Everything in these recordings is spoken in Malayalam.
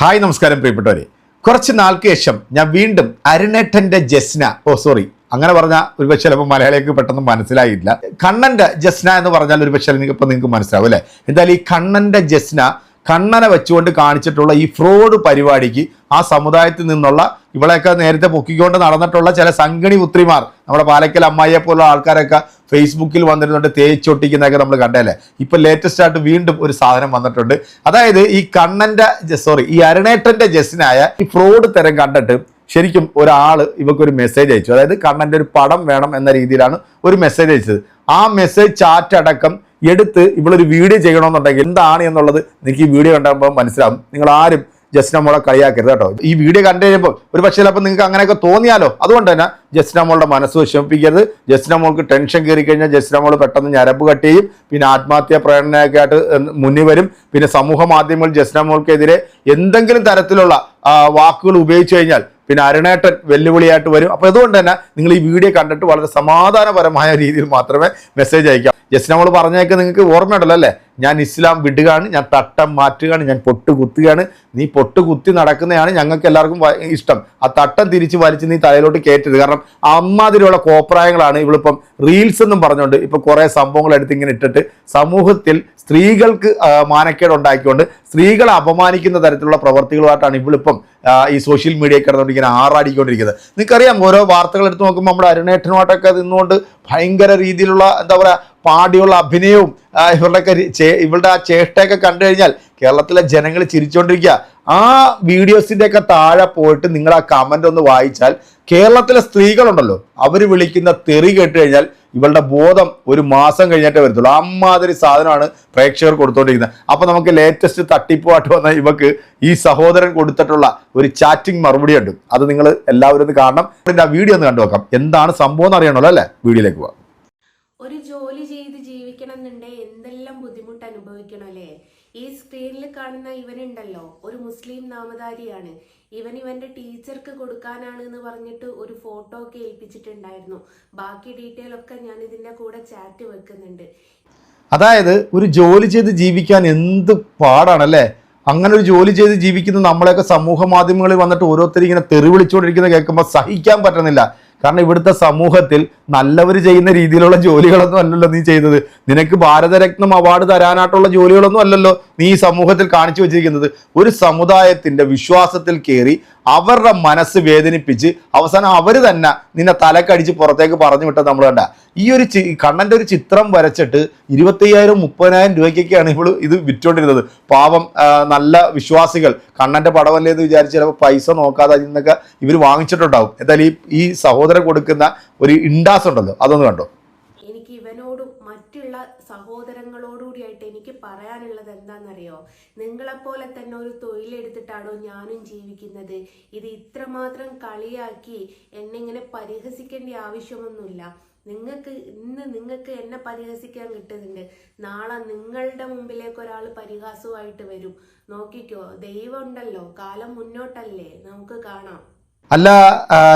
ഹായ് നമസ്കാരം പ്രിയപ്പെട്ടവരെ. കുറച്ച് നാൾക്ക് ശേഷം ഞാൻ വീണ്ടും അരുണേട്ടന്റെ ജസ്ന ഓ സോറി അങ്ങനെ പറഞ്ഞാൽ ഒരുപക്ഷെ ചിലപ്പോൾ മലയാളികൾക്ക് പെട്ടെന്ന് മനസ്സിലായില്ല. കണ്ണന്റെ ജസ്ന എന്ന് പറഞ്ഞാൽ ഒരുപക്ഷെ നിങ്ങൾക്ക് ഇപ്പം നിങ്ങൾക്ക് മനസ്സിലാവും അല്ലേ? എന്തായാലും ഈ കണ്ണന്റെ ജസ്ന കണ്ണനെ വെച്ചുകൊണ്ട് കാണിച്ചിട്ടുള്ള ഈ ഫ്രോഡ് പരിപാടിക്ക് ആ സമുദായത്തിൽ നിന്നുള്ള ഇവളെയൊക്കെ നേരത്തെ പൊക്കിക്കൊണ്ട് നടന്നിട്ടുള്ള ചില സംഗണി പുത്രിമാർ നമ്മുടെ പാലക്കൽ അമ്മായിയെ പോലുള്ള ആൾക്കാരൊക്കെ ഫേസ്ബുക്കിൽ വന്നിരുന്നുണ്ട് തേച്ചൊട്ടിക്കുന്നതൊക്കെ നമ്മൾ കണ്ടല്ലേ ഇപ്പൊ ലേറ്റസ്റ്റ് ആയിട്ട് വീണ്ടും ഒരു സാധനം വന്നിട്ടുണ്ട്. അതായത് ഈ കണ്ണന്റെ സോറി ഈ അരുണേട്ടന്റെ ജസ്റ്റിനായ ഈ ഫ്രോഡ് തരം കണ്ടിട്ട് ശരിക്കും ഒരാൾ ഇവക്കൊരു മെസ്സേജ് അയച്ചു. അതായത് കണ്ണന്റെ ഒരു പടം വേണം എന്ന രീതിയിലാണ് ഒരു മെസ്സേജ് അയച്ചത്. ആ മെസ്സേജ് ചാറ്റ് അടക്കം എടുത്ത് ഇവളൊരു വീഡിയോ ചെയ്യണമെന്നുണ്ടെങ്കിൽ എന്താണ് എന്നുള്ളത് നിങ്ങൾക്ക് ഈ വീഡിയോ കണ്ടപ്പോൾ മനസ്സിലാവും. നിങ്ങൾ ആരും ജസ്റ്റിന മോളെ കളിയാക്കരുത് കേട്ടോ. ഈ വീഡിയോ കണ്ടു കഴിയുമ്പോൾ ഒരു പക്ഷേ ചിലപ്പോൾ നിങ്ങൾക്ക് അങ്ങനെയൊക്കെ തോന്നിയാലോ. അതുകൊണ്ട് തന്നെ ജസ്റ്റിന മോളുടെ മനസ്സ് വിഷമിപ്പിക്കരുത്. മോൾക്ക് ടെൻഷൻ കയറി കഴിഞ്ഞാൽ ജസ്റ്റിന മോൾ പെട്ടെന്ന് ഞരമ്പ് കട്ട് ചെയ്യും. പിന്നെ ആത്മഹത്യാ പ്രേരണയൊക്കെ ആയിട്ട് മുന്നിൽ വരും. പിന്നെ സമൂഹ മാധ്യമങ്ങൾ മോൾക്കെതിരെ എന്തെങ്കിലും തരത്തിലുള്ള വാക്കുകൾ ഉപയോഗിച്ചു കഴിഞ്ഞാൽ പിന്നെ അരുണേട്ടൻ വെല്ലുവിളിയായിട്ട് വരും. അപ്പോൾ അതുകൊണ്ട് തന്നെ നിങ്ങൾ ഈ വീഡിയോ കണ്ടിട്ട് വളരെ സമാധാനപരമായ രീതിയിൽ മാത്രമേ മെസ്സേജ് അയക്കാം. ജസ്റ്റ് നമ്മൾ പറഞ്ഞേക്ക് നിങ്ങൾക്ക് ഓർമ്മയുണ്ടല്ലോ അല്ലേ? ഞാൻ ഇസ്ലാം വിടുകയാണ് ഞാൻ തട്ടം മാറ്റുകയാണ് ഞാൻ പൊട്ട് കുത്തുകയാണ്. നീ പൊട്ട് കുത്തി നടക്കുന്നതാണ് ഞങ്ങൾക്ക് എല്ലാവർക്കും ഇഷ്ടം. ആ തട്ടം തിരിച്ച് വലിച്ച് നീ തലയിലോട്ട് കയറ്റരുത്. കാരണം അമ്മാതിരിയുള്ള കോപ്രായങ്ങളാണ് ഇവളിപ്പം റീൽസ് എന്നും പറഞ്ഞുകൊണ്ട് ഇപ്പോൾ കുറേ സംഭവങ്ങൾ എടുത്ത് ഇങ്ങനെ ഇട്ടിട്ട് സമൂഹത്തിൽ സ്ത്രീകൾക്ക് മാനക്കേട് ഉണ്ടാക്കിക്കൊണ്ട് സ്ത്രീകളെ അപമാനിക്കുന്ന തരത്തിലുള്ള പ്രവർത്തികളുമായിട്ടാണ് ഇവളിപ്പം ഈ സോഷ്യൽ മീഡിയ കിടന്നുകൊണ്ട് ഇങ്ങനെ ആറാടിക്കൊണ്ടിരിക്കുന്നത്. നിങ്ങൾക്കറിയാം ഓരോ വാർത്തകൾ എടുത്ത് നോക്കുമ്പോൾ നമ്മുടെ അരുണേട്ടനുമായിട്ടൊക്കെ നിന്നുകൊണ്ട് ഭയങ്കര രീതിയിലുള്ള എന്താ പറയുക പാടിയുള്ള അഭിനയവും ഇവരുടെ ഇവരുടെയൊക്കെ ഇവരുടെ ആ ചേഷ്ടയൊക്കെ കണ്ടു കഴിഞ്ഞാൽ കേരളത്തിലെ ജനങ്ങൾ ചിരിച്ചുകൊണ്ടിരിക്കുക ആ വീഡിയോസിന്റെ ഒക്കെ താഴെ പോയിട്ട് നിങ്ങൾ ആ കമന്റ് ഒന്ന് വായിച്ചാൽ കേരളത്തിലെ സ്ത്രീകളുണ്ടല്ലോ അവർ വിളിക്കുന്ന തെറി കേട്ട് കഴിഞ്ഞാൽ ഇവളുടെ ബോധം ഒരു മാസം കഴിഞ്ഞിട്ടേ വരത്തുള്ളൂ. അമ്മാതിരി സാധനമാണ് പ്രേക്ഷകർ കൊടുത്തോണ്ടിരിക്കുന്നത്. അപ്പൊ നമുക്ക് ലേറ്റസ്റ്റ് തട്ടിപ്പുമായിട്ട് വന്ന ഇവക്ക് ഈ സഹോദരൻ കൊടുത്തിട്ടുള്ള ഒരു ചാറ്റിംഗ് മറുപടി ഉണ്ട്. അത് നിങ്ങൾ എല്ലാവരും ഒന്ന് കാണണം. ആ വീഡിയോ ഒന്ന് കണ്ടു നോക്കാം എന്താണ് സംഭവം എന്ന് അറിയണമല്ലോ അല്ലേ? വീഡിയോയിലേക്ക് പോവാം. ഒരു ജോലി ചെയ്ത് ജീവിക്കണം എന്നുണ്ടെ എന്തെല്ലാം ബുദ്ധിമുട്ട് അനുഭവിക്കണം അല്ലേ? ഈ സ്ക്രീനിൽ കാണുന്ന ഇവനുണ്ടല്ലോ ഒരു മുസ്ലിം നാമധാരിയാണ്. ഇവൻ ഇവന്റെ ടീച്ചർക്ക് കൊടുക്കാനാണ് എന്ന് പറഞ്ഞിട്ട് ഒരു ഫോട്ടോ ഒക്കെ ഏൽപ്പിച്ചിട്ടുണ്ടായിരുന്നു. ബാക്കി ഡീറ്റെയിൽ ഒക്കെ ഞാൻ ഇതിന്റെ കൂടെ ചാറ്റ് വെക്കുന്നുണ്ട്. അതായത് ഒരു ജോലി ചെയ്ത് ജീവിക്കാൻ എന്ത് പാടാണല്ലേ? അങ്ങനെ ഒരു ജോലി ചെയ്ത് ജീവിക്കുന്ന നമ്മളെയൊക്കെ സമൂഹ മാധ്യമങ്ങളിൽ വന്നിട്ട് ഓരോരുത്തരും ഇങ്ങനെ തെറി വിളിച്ചുകൊണ്ടിരിക്കുന്നത് കേൾക്കുമ്പോൾ സഹിക്കാൻ പറ്റുന്നില്ല. കാരണം ഇവിടുത്തെ സമൂഹത്തിൽ നല്ലവർ ചെയ്യുന്ന രീതിയിലുള്ള ജോലികളൊന്നും അല്ലല്ലോ നീ ചെയ്തത്. നിനക്ക് ഭാരതരത്നം അവാർഡ് തരാനായിട്ടുള്ള ജോലികളൊന്നും അല്ലല്ലോ നീ ഈ സമൂഹത്തിൽ കാണിച്ചു വെച്ചിരിക്കുന്നത്. ഒരു സമുദായത്തിന്റെ വിശ്വാസത്തിൽ കയറി അവരുടെ മനസ്സ് വേദനിപ്പിച്ച് അവസാനം അവർ തന്നെ നിന്നെ തലക്കടിച്ച് പുറത്തേക്ക് പറഞ്ഞു വിട്ടത് നമ്മൾ കണ്ട. ഈ ഒരു കണ്ണന്റെ ഒരു ചിത്രം വരച്ചിട്ട് ഇരുപത്തയ്യായിരം മുപ്പതിനായിരം രൂപയ്ക്കൊക്കെയാണ് ഇവൾ ഇത് വിറ്റുകൊണ്ടിരുന്നത് പാവം നല്ല വിശ്വാസികൾ. കണ്ണന്റെ പടമല്ലേ എന്ന് വിചാരിച്ച് ചിലപ്പോൾ പൈസ നോക്കാതെ അതിൽ നിന്നൊക്കെ ഇവർ വാങ്ങിച്ചിട്ടുണ്ടാവും. എന്തായാലും ഈ സഹോദരൻ കൊടുക്കുന്ന ഒരു ഇൻഡാസ് ഉണ്ടല്ലോ അതൊന്ന് കണ്ടോ? സഹോദരങ്ങളോടുകൂടിയായിട്ട് എനിക്ക് പറയാനുള്ളത് എന്താണെന്നറിയോ? നിങ്ങളെപ്പോലെ തന്നെ ഒരു തൊഴിലെടുത്തിട്ടാണോ ഞാനും ജീവിക്കുന്നത്? ഇത് ഇത്രമാത്രം കളിയാക്കി എന്നെ ഇങ്ങനെ പരിഹസിക്കേണ്ട ആവശ്യമൊന്നുമില്ല. നിങ്ങൾക്ക് ഇന്ന് നിങ്ങൾക്ക് എന്നെ പരിഹസിക്കാൻ കിട്ടുന്നുണ്ട്. നാളെ നിങ്ങളുടെ മുമ്പിലേക്ക് ഒരാൾ പരിഹാസവുമായിട്ട് വരും. നോക്കിക്കോ ദൈവം ഉണ്ടല്ലോ കാലം മുന്നോട്ടല്ലേ? നമുക്ക് കാണാം. അല്ല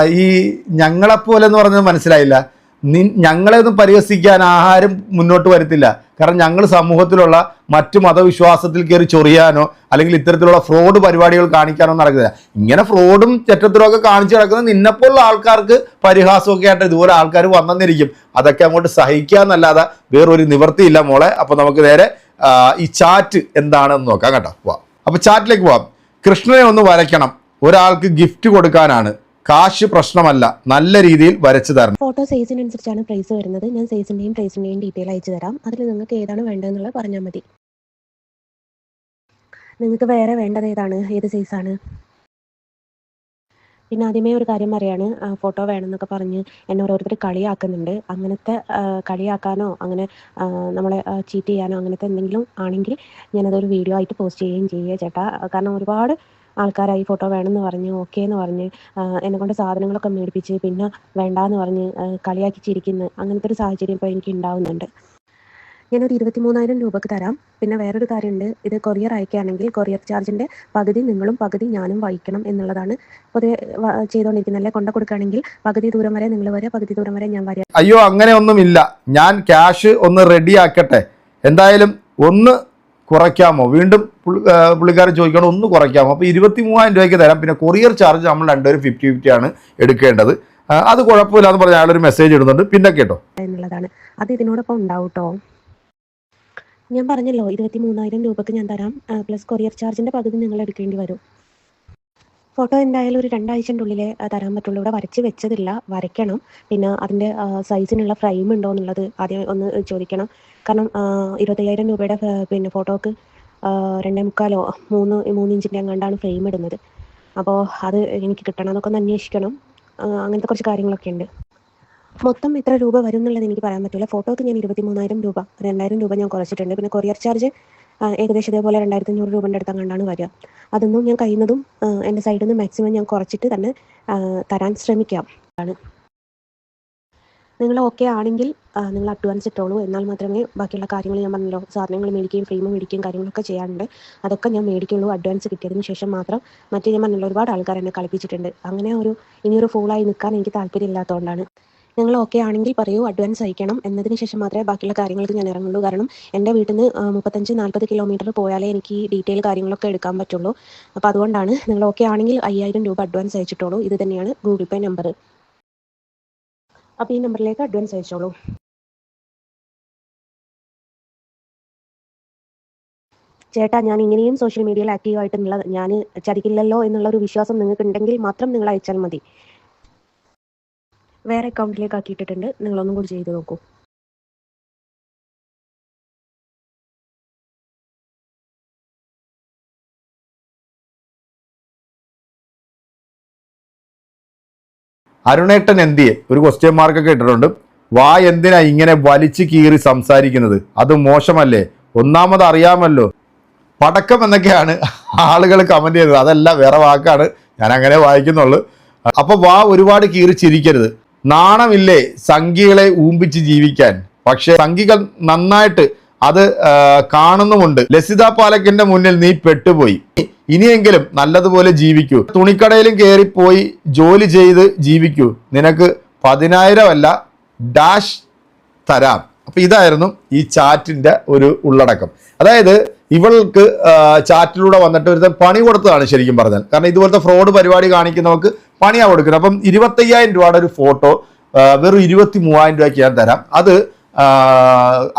ഈ ഞങ്ങളെപ്പോലെ എന്ന് പറഞ്ഞത് മനസ്സിലായില്ല. നി ഞങ്ങളെ ഒന്നും പരിഹസിക്കാൻ ആഹാരം മുന്നോട്ട് വരത്തില്ല. കാരണം ഞങ്ങൾ സമൂഹത്തിലുള്ള മറ്റു മതവിശ്വാസത്തിൽ കയറി ചൊറിയാനോ അല്ലെങ്കിൽ ഇത്തരത്തിലുള്ള ഫ്രോഡ് പരിപാടികൾ കാണിക്കാനോ നടക്കില്ല ഇങ്ങനെ ഫ്രോഡും ചെറ്റത്തിലും ഒക്കെ കാണിച്ചു നടക്കുന്ന നിന്നെപ്പോലുള്ള ആൾക്കാർക്ക് പരിഹാസമൊക്കെ ആയിട്ട് ഇതുപോലെ ആൾക്കാർ വന്നെന്നിരിക്കും. അതൊക്കെ അങ്ങോട്ട് സഹിക്കാന്നല്ലാതെ വേറൊരു നിവൃത്തിയില്ല മോളെ. അപ്പോൾ നമുക്ക് നേരെ ഈ ചാറ്റ് എന്താണെന്ന് നോക്കാം കേട്ടോ. പോവാം അപ്പോൾ ചാറ്റിലേക്ക് പോവാം. കൃഷ്ണനെ ഒന്ന് വരയ്ക്കണം. ഒരാൾക്ക് ഗിഫ്റ്റ് കൊടുക്കാനാണ്. കാശ് പ്രശ്നമല്ല. നല്ല രീതിയിൽ വരച്ചു തരണം. ഫോട്ടോ സൈസിനനുസരിച്ചാണ് പ്രൈസ് വരുന്നത്. ഞാൻ സൈസിന്റെയും പ്രൈസിന്റെയും ഡീറ്റെയിൽ അയച്ചു തരാം. അതിൽ നിങ്ങൾക്ക് ഏതാണ് വേണ്ടതെന്നുള്ളത് പറഞ്ഞാൽ മതി. നിങ്ങൾക്ക് വേറെ വേണ്ടത് ഏതാണ്? ഏത് സൈസാണ് പിന്നെ ആദ്യമേ ഒരു കാര്യം പറയാണ്. ഫോട്ടോ വേണമെന്നൊക്കെ പറഞ്ഞ് എന്നെ ഓരോരുത്തർ കളിയാക്കുന്നുണ്ട്. അങ്ങനത്തെ കളിയാക്കാനോ അങ്ങനെ നമ്മളെ ചീറ്റ് ചെയ്യാനോ അങ്ങനത്തെ എന്തെങ്കിലും ആണെങ്കിൽ ഞാനതൊരു വീഡിയോ ആയിട്ട് പോസ്റ്റ് ചെയ്യുകയും ചെയ്യുക ചേട്ടാ. കാരണം ഒരുപാട് ആൾക്കാരായി ഫോട്ടോ വേണമെന്ന് പറഞ്ഞ് ഓക്കെ എന്ന് പറഞ്ഞ് എന്നെ കൊണ്ട് സാധനങ്ങളൊക്കെ മേടിപ്പിച്ച് പിന്നെ വേണ്ടാന്ന് പറഞ്ഞ് കളിയാക്കി ചിരിക്കുന്ന. അങ്ങനത്തെ ഒരു സാഹചര്യം ഇപ്പോൾ എനിക്ക് ഉണ്ടാവുന്നുണ്ട് ഞാനൊരു ഇരുപത്തി മൂന്നായിരം രൂപക്ക് തരാം. പിന്നെ വേറൊരു കാര്യമുണ്ട് ഇത് കൊറിയർ അയക്കുകയാണെങ്കിൽ കൊറിയർ ചാർജിന്റെ പകുതി നിങ്ങളും പകുതി ഞാനും വഹിക്കണം എന്നുള്ളതാണ് പൊതുവെ ചെയ്തുകൊണ്ടിരിക്കുന്നത് അല്ലെ കൊണ്ട കൊടുക്കുകയാണെങ്കിൽ പകുതി ദൂരം വരെ നിങ്ങൾ വരെ പകുതി ദൂരം വരെ ഞാൻ വരാം അയ്യോ അങ്ങനെ ഒന്നുമില്ല ഞാൻ ക്യാഷ് ഒന്ന് റെഡി ആക്കട്ടെ എന്തായാലും ഒന്ന് കുറയ്ക്കാമോ? വീണ്ടും പുള്ളിക്കാരൻ ചോദിക്കണം ഒന്ന് കുറയ്ക്കാമോ? അപ്പോൾ ഇരുപത്തി മൂവായിരം രൂപയ്ക്ക് തരാം. പിന്നെ കൊറിയർ ചാർജ് നമ്മൾ രണ്ടുപേരും ഫിഫ്റ്റി ഫിഫ്റ്റി ആണ് എടുക്കേണ്ടത്. അത് കുഴപ്പമില്ല എന്ന് പറഞ്ഞ് അയാളൊരു മെസ്സേജ് ഇടുന്നുണ്ട്. പിന്നെ കേട്ടോ. അത് ഇതിനോടൊപ്പം ഞാൻ പറഞ്ഞല്ലോ ഇരുപത്തി മൂന്നായിരം രൂപക്ക് ഞാൻ തരാം. പ്ലസ് കൊറിയർ ചാർജിന്റെ പകുതി നിങ്ങൾ എടുക്കേണ്ടി വരും. ഫോട്ടോ എന്തായാലും ഒരു രണ്ടാഴ്ചന്റെ ഉള്ളിൽ തരാൻ പറ്റുള്ളൂ. ഇവിടെ വരച്ച് വെച്ചതില്ല. വരയ്ക്കണം. പിന്നെ അതിന്റെ സൈസിനുള്ള ഫ്രെയിം ഉണ്ടോ എന്നുള്ളത് ആദ്യം ഒന്ന് ചോദിക്കണം. കാരണം ഇരുപത്തയ്യായിരം രൂപയുടെ പിന്നെ ഫോട്ടോക്ക് രണ്ടേ മുക്കാലോ മൂന്ന് മൂന്ന് ഇഞ്ചിന്റെ എങ്ങാണ്ടാണ് ഫ്രെയിം ഇടുന്നത്. അപ്പോൾ അത് എനിക്ക് കിട്ടണം എന്നൊക്കെ ഒന്ന് അന്വേഷിക്കണം. അങ്ങനത്തെ കുറച്ച് കാര്യങ്ങളൊക്കെ ഉണ്ട്. മൊത്തം എത്ര രൂപ വരും എന്നുള്ളത് എനിക്ക് പറയാൻ പറ്റില്ല ഫോട്ടോക്ക് ഞാൻ ഇരുപത്തി മൂന്നായിരം രൂപ രണ്ടായിരം രൂപ ഞാൻ കുറച്ചിട്ടുണ്ട്. പിന്നെ കൊറിയർ ചാർജ് ഏകദേശം ഇതേപോലെ രണ്ടായിരത്തി അഞ്ഞൂറ് രൂപന്റെ അടുത്ത് കണ്ടാണ് വരിക. അതൊന്നും ഞാൻ കഴിയുന്നതും എന്റെ സൈഡിൽ നിന്ന് മാക്സിമം ഞാൻ കുറച്ചിട്ട് തന്നെ തരാൻ ശ്രമിക്കാം. ആണ്. നിങ്ങൾ ഓക്കെ ആണെങ്കിൽ നിങ്ങൾ അഡ്വാൻസ് ഇട്ടോളൂ. എന്നാൽ മാത്രമേ ബാക്കിയുള്ള കാര്യങ്ങൾ ഞാൻ പറഞ്ഞല്ലോ. സാധനങ്ങൾ മേടിക്കുകയും ഫ്രെയിം മേടിക്കുകയും കാര്യങ്ങളൊക്കെ ചെയ്യാറുണ്ട്. അതൊക്കെ ഞാൻ മേടിക്കുള്ളൂ. അഡ്വാൻസ് കിട്ടിയതിന് ശേഷം മാത്രം മറ്റേ ഞാൻ പറഞ്ഞല്ലോ ഒരുപാട് ആൾക്കാർ എന്നെ കളിപ്പിച്ചിട്ടുണ്ട്. അങ്ങനെ ഒരു ഇനിയൊരു ഫോളായി നിൽക്കാൻ എനിക്ക് താല്പര്യമില്ലാത്തതുകൊണ്ടാണ്. നിങ്ങൾ ഓക്കെ ആണെങ്കിൽ പറയൂ അഡ്വാൻസ് അയക്കണം എന്നതിന് ശേഷം മാത്രമേ ബാക്കിയുള്ള കാര്യങ്ങൾക്ക് ഞാൻ ഇറങ്ങുള്ളൂ. കാരണം എന്റെ വീട്ടിൽ നിന്ന് മുപ്പത്തഞ്ച് നാൽപ്പത് കിലോമീറ്റർ പോയാലേ എനിക്ക് ഡീറ്റെയിൽ കാര്യങ്ങളൊക്കെ എടുക്കാൻ പറ്റുള്ളൂ. അപ്പോൾ അതുകൊണ്ടാണ് നിങ്ങൾ ഓക്കെ ആണെങ്കിൽ അയ്യായിരം രൂപ അഡ്വാൻസ് അയച്ചിട്ടോളൂ. ഇത് തന്നെയാണ് ഗൂഗിൾ പേ നമ്പർ അപ്പോൾ ഈ നമ്പറിലേക്ക് അഡ്വാൻസ് അയച്ചോളൂ. ചേട്ടാ ഞാൻ ഇങ്ങനെയും സോഷ്യൽ മീഡിയയിൽ ആക്റ്റീവ് ആയിട്ടുള്ള ഞാൻ ചതിക്കില്ലല്ലോ എന്നുള്ള ഒരു വിശ്വാസം നിങ്ങൾക്ക് ഉണ്ടെങ്കിൽ മാത്രം നിങ്ങൾ അയച്ചാൽ മതി. വേറെ അക്കൗണ്ടിലേക്ക് ആക്കിയിട്ടിട്ടുണ്ട്. നിങ്ങളൊന്നും കൂടി ചെയ്ത് നോക്കൂ. അരുണേട്ടൻ എന്തിയെ? ഒരു ക്വസ്റ്റ്യൻ മാർക്കൊക്കെ ഇട്ടിട്ടുണ്ട്. വാ എന്തിനാ ഇങ്ങനെ വലിച്ചു കീറി സംസാരിക്കുന്നത്? അത് മോശമല്ലേ? ഒന്നാമത് അറിയാമല്ലോ. പടക്കം എന്നൊക്കെയാണ് ആളുകൾ കമന്റ് ചെയ്തത് അതല്ല വേറെ വാക്കാണ്. ഞാൻ അങ്ങനെ വായിക്കുന്നുള്ളൂ. അപ്പൊ വാ ഒരുപാട് കീറി ചിരിക്കരുത് നാണമില്ലേ സംഖ്യകളെ ഊമ്പിച്ച് ജീവിക്കാൻ? പക്ഷെ സംഖ്യകൾ നന്നായിട്ട് അത് കാണുന്നുമുണ്ട്. ലസിത പാലക്കിന്റെ മുന്നിൽ നീ പെട്ടുപോയി. ഇനിയെങ്കിലും നല്ലതുപോലെ ജീവിക്കൂ. തുണിക്കടയിലും കയറിപ്പോയി ജോലി ചെയ്ത് ജീവിക്കൂ. നിനക്ക് പതിനായിരം അല്ല ഡാഷ് തരാം. അപ്പൊ ഇതായിരുന്നു ഈ ചാറ്റിന്റെ ഒരു ഉള്ളടക്കം. അതായത് ഇവൾക്ക് ചാറ്റിലൂടെ വന്നിട്ട് ഒരു പണി കൊടുത്തതാണ് ശരിക്കും പറഞ്ഞാൽ. കാരണം ഇതുപോലത്തെ ഫ്രോഡ് പരിപാടി കാണിക്കുന്നവർക്ക് പണിയാ കൊടുക്കുന്നത്. അപ്പം ഇരുപത്തയ്യായിരം രൂപയുടെ ഒരു ഫോട്ടോ വെറും ഇരുപത്തി മൂവായിരം രൂപയ്ക്ക് ഞാൻ തരാം. അത്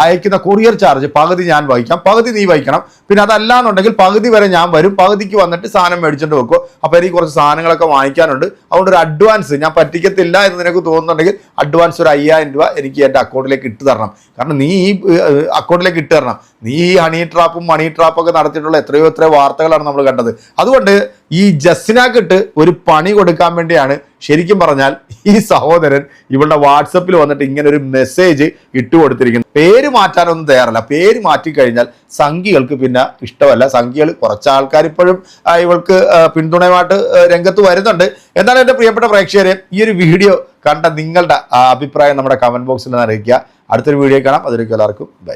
അയക്കുന്ന കൊറിയർ ചാർജ് പകുതി ഞാൻ വഹിക്കാം. പകുതി നീ വഹിക്കണം. പിന്നെ അതല്ലാന്നുണ്ടെങ്കിൽ പകുതി വരെ ഞാൻ വരും. പകുതിക്ക് വന്നിട്ട് സാധനം മേടിച്ചിട്ട് വെക്കും. അപ്പോൾ എനിക്ക് കുറച്ച് സാധനങ്ങളൊക്കെ വാങ്ങിക്കാനുണ്ട്. അതുകൊണ്ട് ഒരു അഡ്വാൻസ് ഞാൻ പറ്റിക്കത്തില്ല എന്ന് നിനക്ക് തോന്നുന്നുണ്ടെങ്കിൽ അഡ്വാൻസ് ഒരു അയ്യായിരം രൂപ എനിക്ക് എന്റെ അക്കൗണ്ടിലേക്ക് ഇട്ട് തരണം. കാരണം നീ ഈ അക്കൗണ്ടിലേക്ക് ഇട്ട് തരണം. നീ ഈ ഹണി ട്രാപ്പും മണി ട്രാപ്പൊക്കെ നടത്തിയിട്ടുള്ള എത്രയോ എത്രയോ വാർത്തകളാണ് നമ്മൾ കണ്ടത്. അതുകൊണ്ട് ഈ ജസ്റ്റിനാക്കിട്ട് ഒരു പണി കൊടുക്കാൻ വേണ്ടിയാണ് ശരിക്കും പറഞ്ഞാൽ ഈ സഹോദരൻ ഇവളുടെ വാട്സപ്പിൽ വന്നിട്ട് ഇങ്ങനെ ഒരു മെസ്സേജ് ഇട്ടു കൊടുത്തിരിക്കുന്നു. പേര് മാറ്റാനൊന്നും തയ്യാറല്ല. പേര് മാറ്റിക്കഴിഞ്ഞാൽ സംഖ്യകൾക്ക് പിന്നെ ഇഷ്ടമല്ല. സംഖ്യകൾ കുറച്ച് ആൾക്കാർ ഇപ്പോഴും ഇവൾക്ക് പിന്തുണയുമായിട്ട് രംഗത്ത് വരുന്നുണ്ട്. എന്താണ് എന്റെ പ്രിയപ്പെട്ട പ്രേക്ഷകരെ ഈ ഒരു വീഡിയോ കണ്ട നിങ്ങളുടെ അഭിപ്രായം നമ്മുടെ കമന്റ് ബോക്സിൽ നിന്ന് അറിയിക്കുക. അടുത്തൊരു വീഡിയോ കാണാം. അതിലേക്ക് എല്ലാവർക്കും ബൈ.